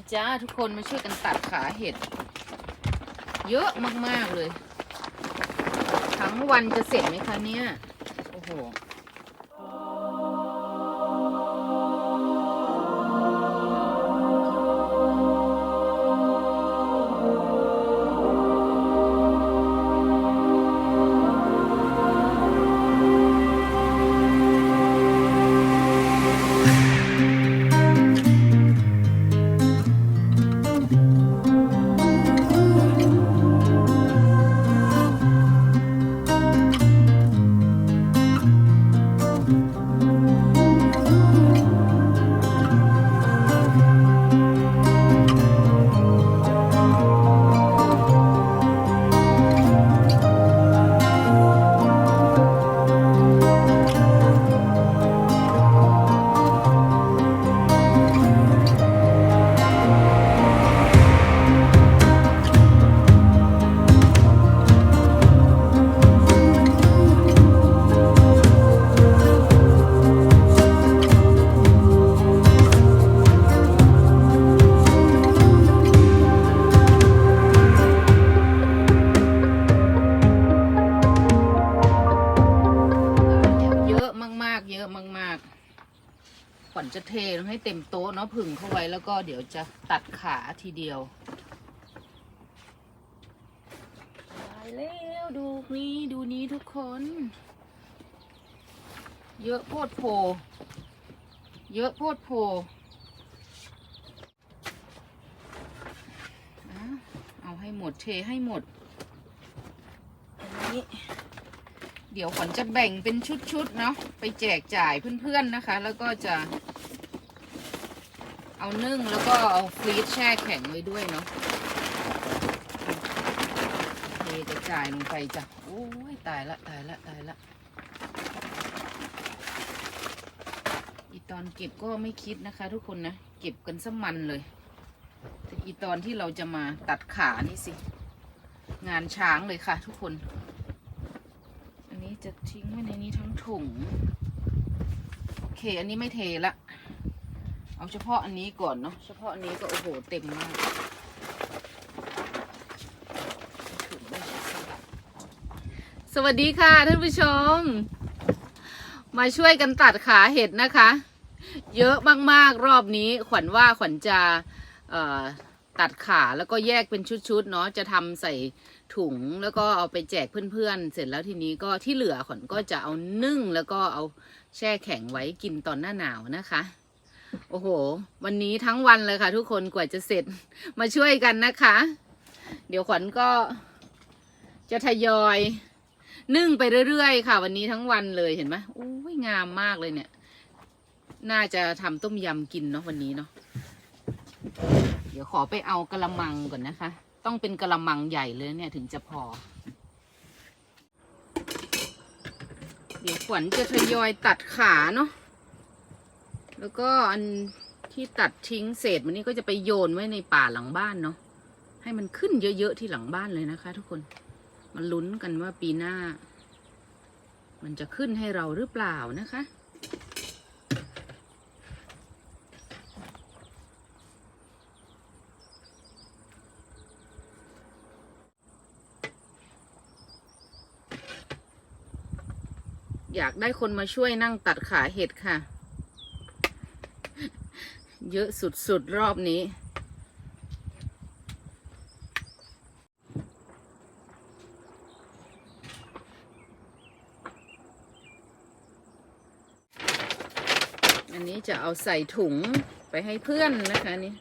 มาจ้าทุกคนมาช่วยกันตัดขาเห็ด เยอะมาก ๆ เลย ทั้งวันจะเสร็จไหมคะเนี่ย โอ้โห จะเทลงให้เต็มโต๊ะเนาะผึ่งเข้าไว้แล้วก็เดี๋ยวจะตัดขาทีเดียวตายแล้วดูนี้ดูนี้ทุกคน เยอะโพดโพ เยอะโพดโพเอาเอาให้หมดเทให้หมดอันนี้เดี๋ยวขวัญจะแบ่งเป็นชุดๆเนาะไปแจกจ่ายเพื่อนๆนะคะ แล้วก็จะ เอานึ่งแล้วก็เอาฟรีซแช่แข็งไว้ด้วยเนาะเทกระจายลงไปจ้ะ โอ้ยตายละตายละตายละ อีตอนเก็บก็ไม่คิดนะคะ ทุกคนนะ เก็บกันสมันเลยแต่อีตอนที่เราจะมาตัดขานี่สิ งานช้างเลยค่ะ ทุกคน อันนี้จะทิ้งไว้ในนี้ทั้งถุง โอเค อันนี้ไม่เทละ เอาเฉพาะอันนี้ก่อนเนาะเฉพาะอันนี้ก็โอ้โหเต็มมากสวัสดีค่ะท่านผู้ชม มาช่วยกันตัดขาเห็ดนะคะ เยอะมากๆรอบนี้ขวัญว่าขวัญจะตัดขาแล้วก็แยกเป็นชุดๆเนาะจะทำใส่ถุงแล้วก็เอาไปแจกเพื่อนๆ เสร็จแล้วทีนี้ก็ที่เหลือขวัญก็จะเอานึ่งแล้วก็เอาแช่แข็งไว้กินตอนหน้าหนาวนะคะ โอ้โห วันนี้ทั้งวันเลยค่ะ ทุกคนกว่าจะเสร็จมาช่วยกันนะคะ เดี๋ยวขวัญก็จะทยอยนึ่งไปเรื่อยๆ ค่ะ วันนี้ทั้งวันเลยเห็นไหมโอ้ยงามมากเลยเนี่ย น่าจะทำต้มยำกินเนาะวันนี้เนาะเดี๋ยวขอไปเอากระมังก่อนนะคะ ต้องเป็นกระมังใหญ่เลยเนี่ยถึงจะพอ เดี๋ยวขวัญจะทยอยตัดขาเนาะ แล้วก็อันที่ตัดทิ้งเศษมันนี่ก็จะไปโยนไว้ในป่าหลังบ้านเนาะให้มันขึ้นเยอะๆที่หลังบ้านเลยนะคะ ทุกคนมาลุ้นกันว่าปีหน้า มันจะขึ้นให้เราหรือเปล่านะคะ อยากได้คนมาช่วยนั่งตัดขาเห็ดค่ะ เยอะสุด ๆ รอบนี้ อันนี้จะเอาใส่ถุงไปให้เพื่อนนะคะนี่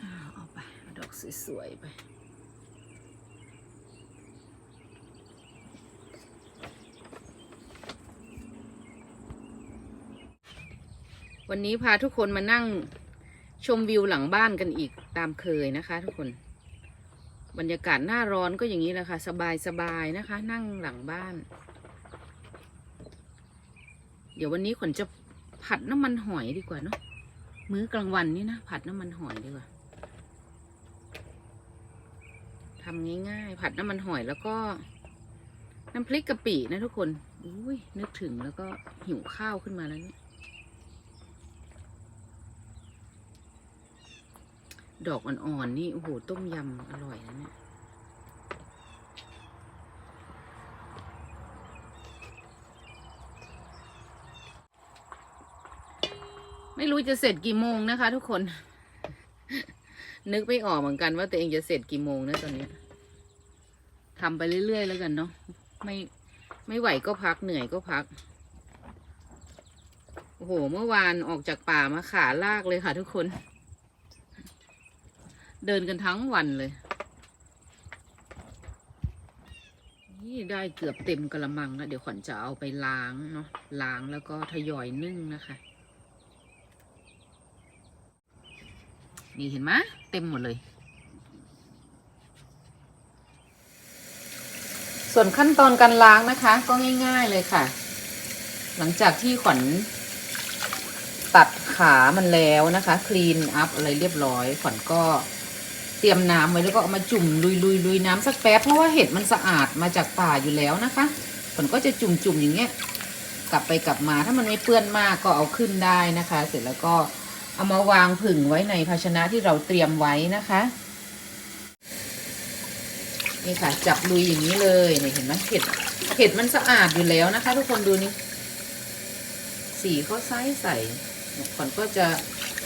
อ้าวเอาไปเอาดอก สวยๆไปวันนี้พาทุกคนมานั่งชมวิวหลังบ้านกันอีกตามเคยนะคะ ทุกคน บรรยากาศหน้าร้อนก็อย่างนี้แหละค่ะ สบายๆนะคะ นั่งหลังบ้าน เดี๋ยววันนี้ขวัญจะผัดน้ำมันหอยดีกว่าเนาะมื้อกลางวันนี่นะผัดน้ำมันหอยดีกว่า ทำง่ายๆ ผัดน้ำมันหอยแล้วก็ น้ำพริกกะปินะทุกคนอุ้ยนึกถึงแล้วก็หิวข้าวขึ้นมาแล้วเนี่ยดอกอ่อนๆนี่โอ้โหต้มยำอร่อยนะเนี่ยไม่รู้จะเสร็จกี่โมงนะคะทุกคน นึกไม่ออกเหมือนกันว่าตัวเองจะเสร็จกี่โมงนะตอนนี้ทำไปเรื่อยๆแล้วกันเนาะไม่ไม่ไหวก็พักเหนื่อยก็พักโอ้โห เมื่อวานออกจากป่ามาขาลากเลยค่ะทุกคน เดินกันทั้งวันเลย นี่ได้เกือบเต็มกระมังแล้วเดี๋ยวขวัญจะเอาไปล้างเนาะล้างแล้วก็ทยอยนึ่งนะคะ นี่เห็นไหมเต็มหมดเลย ส่วนขั้นตอนการล้างนะคะ ก็ง่าย ๆเลยค่ะ หลังจากที่ขวัญตัดขามันแล้วนะคะ คลีนอัพอะไรเรียบร้อย ขวัญก็เตรียมน้ำไว้แล้วก็เอามาจุ่มลุยลุยลุยน้ำสักแป๊บเพราะว่าเห็ดมันสะอาดมาจากป่าอยู่แล้วนะคะขวัญก็จะจุ่มจุ่มอย่างเงี้ย กลับไปกลับมาถ้ามันไม่เปื้อนมากก็เอาขึ้นได้นะคะ เสร็จแล้วก็ เอามาวางผึ่งไว้ในภาชนะที่เราเตรียมไว้นะคะ นี่ค่ะ จับลุยอย่างนี้เลยเนี่ยเห็นไหมเห็ดเห็ดมันสะอาดอยู่แล้วนะคะ ทุกคนดูนี่สีเขาใสใส่ก่อนก็จะ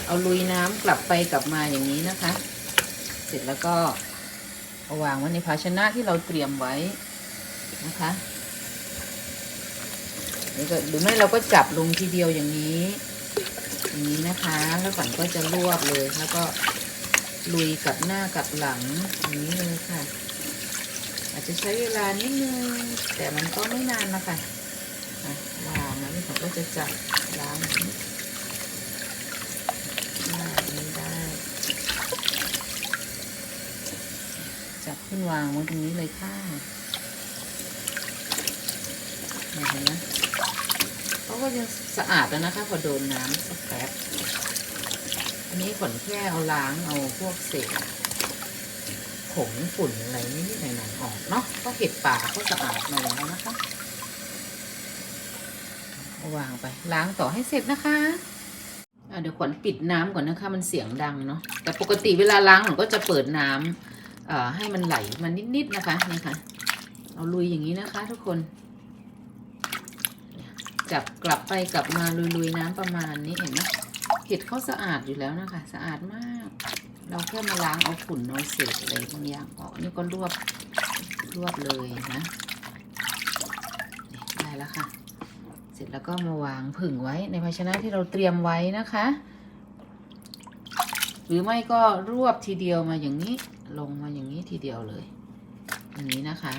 เอาลุยน้ำกลับไปกลับมาอย่างนี้นะคะ เสร็จแล้วก็เอาวางไว้ในภาชนะที่เราเตรียมไว้นะคะนี่ก็หรือไม่เราก็จับลงทีเดียวอย่างนี้ อย่างนี้นะคะ แล้วก่อนก็จะรวบเลยแล้วก็ลุยกับหน้ากับหลังอย่างนี้เลยค่ะ อาจจะใช้เวลานิดนึง แต่มันก็ไม่นานนะคะวางแล้วนี่ผมก็จะจับล้างนี้ได้ไม่ได้จับขึ้นวางไว้ตรงนี้เลยค่ะเห็นไหม ก็ยังสะอาดแล้วนะคะ พอโดนน้ำสักแป๊บอันนี้ขนแค่เอาล้างเอาพวกเศษผงฝุ่นอะไรนิดๆหน่อยๆออกเนาะก็เห็ดป่าก็สะอาดมาแล้วนะคะวางไปล้างต่อให้เสร็จนะคะเดี๋ยวขวัญปิดน้ำก่อนนะคะ มันเสียงดังเนาะแต่ปกติเวลาล้างขวัญก็จะเปิดน้ำเอ่อให้มันไหลมานิดๆนะคะนี่ค่ะ เอาลุยอย่างนี้นะคะ ทุกคน จับกลับไปกลับมาลุยๆน้ำประมาณนี้เห็นไหมเห็ดเขาสะอาดอยู่แล้วนะคะ สะอาดมาก เราแค่มาล้างเอาฝุ่นเอาเศษอะไรบางอย่างออกนี่ก็รวบรวบเลยนะได้แล้วค่ะ เสร็จแล้วก็มาวางผึ่งไว้ในภาชนะที่เราเตรียมไว้นะคะ หรือไม่ก็รวบทีเดียวมาอย่างนี้ลงมาอย่างนี้ทีเดียวเลย อย่างนี้นะคะ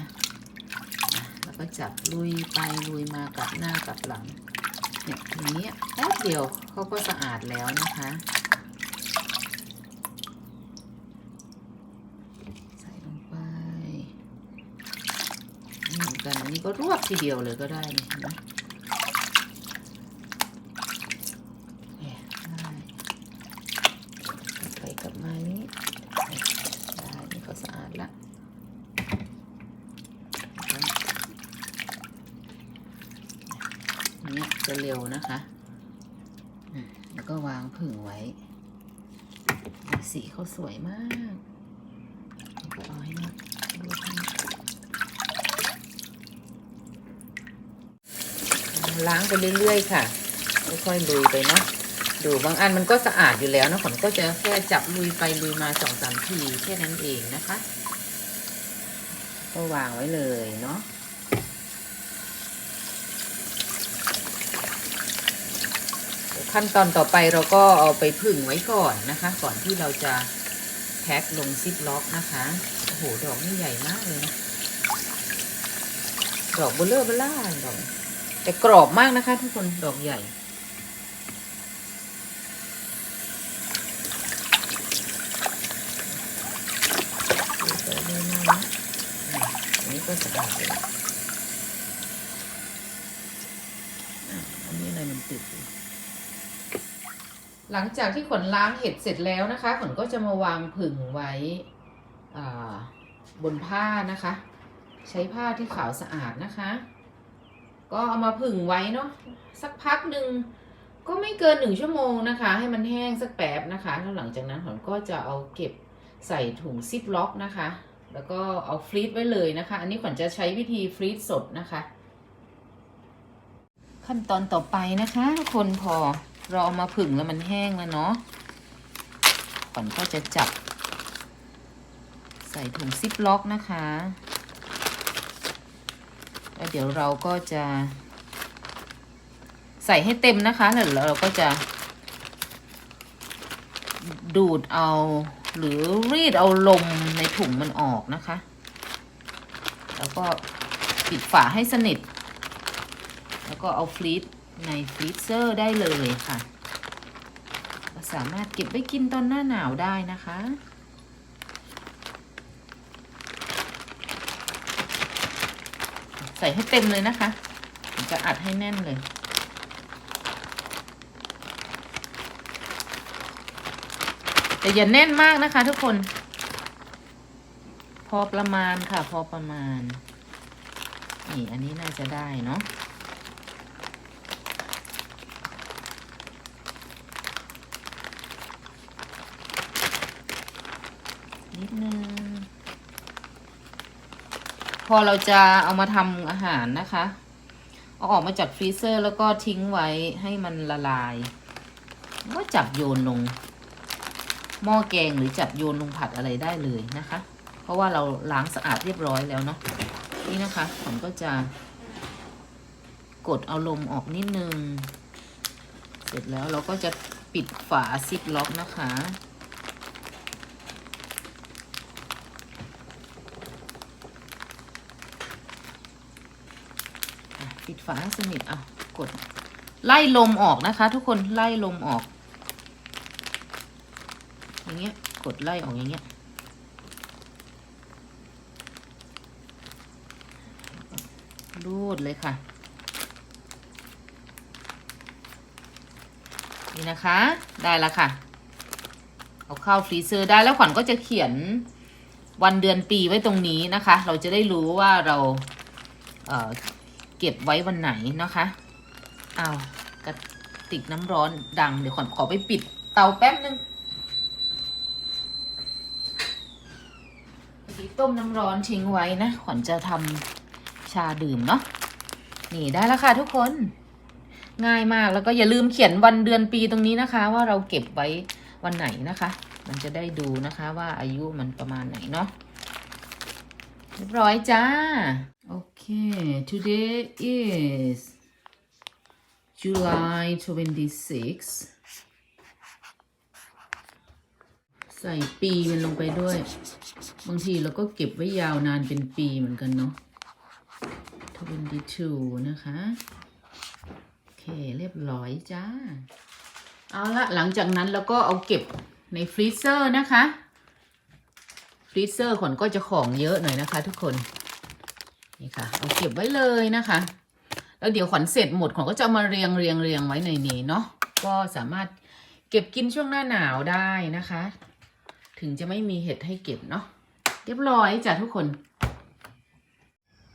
แล้วก็จับลุยไปลุยมากับหน้ากับหลัง เนี่ยอย่างนี้แป๊บเดียวเขาก็สะอาดแล้วนะคะ ใส่ลงไปนี่เหมือนกันอันนี้ก็รวบทีเดียวเลยก็ได้นะห็นไหมเนี่ยได้ไปกลับมานี้ได้นี่ก็สะอาดละอันนี้จะเร็วนะคะอืม แล้วก็วางผึ่งไว้ สีเขาสวยมากก็เอาให้หมดดูให้ล้างไปเรื่อยๆค่ะ ค่อยๆลุยไปเนาะ ดูบางอันมันก็สะอาดอยู่แล้วนะผมก็จะแค่จับลุยไปลุยมาสองสามทีแค่นั้นเองนะคะ ก็วางไว้เลยเนาะ ขั้นตอนต่อไปเราก็เอาไปผึ่งไว้ก่อนนะคะ ก่อนที่เราจะแพ็คลงซิปล็อกนะคะ โอ้โห ดอกนี่ใหญ่มากเลยนะดอกเบลเลอร์เบล่าดอกแต่กรอบมากนะคะ ทุกคนดอกใหญ่ อันนี้ก็สะอาดเลยอะอันนี้อะไรมันติดอยู่ หลังจากที่ขนล้างเห็ดเสร็จแล้วนะคะขนก็จะมาวางผึ่งไว้บนผ้านะคะ ใช้ผ้าที่ขาวสะอาดนะคะ ก็เอามาผึ่งไว้เนาะสักพักหนึ่งก็ไม่เกินหนึ่งชั่วโมงนะคะ ให้มันแห้งสักแป๊บนะคะแล้วหลังจากนั้นผมก็จะเอาเก็บใส่ถุงซิปล็อกนะคะ แล้วก็เอาฟรีซไว้เลยนะคะ อันนี้ขวัญจะใช้วิธีฟรีซสดนะคะ ขั้นตอนต่อไปนะคะ คนพอ เราเอามาผึ่งแล้วมันแห้งแล้วเนาะขวัญก็จะจับ ใส่ถุงซิปล็อกนะคะแล้วเดี๋ยวเราก็จะ ใส่ให้เต็มนะคะแล้วเราก็จะ ดูดเอาหรือรีดเอาลมในถุงมันออกนะคะ แล้วก็ปิดฝาให้สนิท แล้วก็เอาฟรีซ ในฟรีเซอร์ได้เลยค่ะก็สามารถเก็บไว้กินตอนหน้าหนาวได้นะคะใส่ให้เต็มเลยนะคะ จะอัดให้แน่นเลย แต่อย่าแน่นมากนะคะทุกคน พอประมาณค่ะ พอประมาณ นี่อันนี้น่าจะได้เนาะ นิดนึง พ อเราจะเอามาทำอาหารนะคะ เอาออกมาจากฟรีเซอร์แล้วก็ทิ้งไว้ให้มันละลายแล้วก็จับโยนลง หม้อแกงหรือจับโยนลงผัดอะไรได้เลยนะคะ เพราะว่าเราล้างสะอาดเรียบร้อยแล้วเนาะนี่นะคะผมก็จะ กดเอาลมออกนิดนึง เสร็จแล้วเราก็จะปิดฝาซิปล็อกนะคะ ปิดฝาให้สนิทอะกด ไล่ลมออกนะคะ ทุกคนไล่ลมออก อย่างเงี้ย กดไล่ออกอย่างเงี้ยรูดเลยค่ะ นี่นะคะ ได้แล้วค่ะ เอาเข้าฟรีเซอร์ได้แล้วขวัญก็จะเขียนวันเดือนปีไว้ตรงนี้นะคะ เราจะได้รู้ว่าเราเอ่อ เก็บไว้วันไหนนะคะเอากระติกน้ำร้อนดัง เดี๋ยวขวัญขอไปปิดเตาแป๊บนึงสีต้มน้ำร้อนทิ้งไว้นะ ขวัญจะทำชาดื่มเนาะ นี่ได้แล้วค่ะทุกคน ง่ายมากแล้วก็อย่าลืมเขียนวันเดือนปีตรงนี้นะคะ ว่าเราเก็บไว้วันไหนนะคะ มันจะได้ดูนะคะว่าอายุมันประมาณไหนเนาะ เรียบร้อยจ้า โอเค today is July 26ใส่ปีมันลงไปด้วย บางทีเราก็เก็บไว้ยาวนานเป็นปีเหมือนกันเนาะ22นะคะ โอเคเรียบร้อยจ้า เอาละหลังจากนั้นเราก็เอาเก็บในฟรีเซอร์นะคะ ฟรีเซอร์ขนก็จะของเยอะหน่อยนะคะ ทุกคน นี่ค่ะ เอาเก็บไว้เลยนะคะ แล้วเดี๋ยวขวัญเสร็จหมดขวัญก็จะมาเรียงเรียงเรียงไว้ในนี้เนาะ ก็สามารถเก็บกินช่วงหน้าหนาวได้นะคะ ถึงจะไม่มีเห็ดให้เก็บเนาะ เรียบร้อยจ้ะทุกคน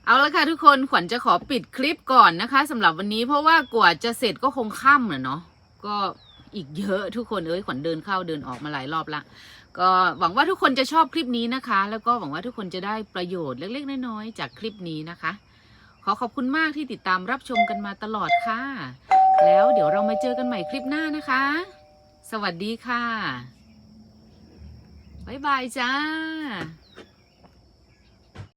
เอาละค่ะทุกคนขวัญจะขอปิดคลิปก่อนนะคะสำหรับวันนี้เพราะว่ากว่าจะเสร็จก็คงค่ำนะเนาะก็อีกเยอะทุกคนเอ้ยขวัญเดินเข้าเดินออกมาหลายรอบละ ก็หวังว่าทุกคนจะชอบคลิปนี้นะคะ แล้วก็หวังว่าทุกคนจะได้ประโยชน์เล็กๆน้อยๆจากคลิปนี้นะคะ ขอขอบคุณมากที่ติดตามรับชมกันมาตลอดค่ะ แล้วเดี๋ยวเรามาเจอกันใหม่คลิปหน้านะคะ สวัสดีค่ะบ๊ายบายจ้า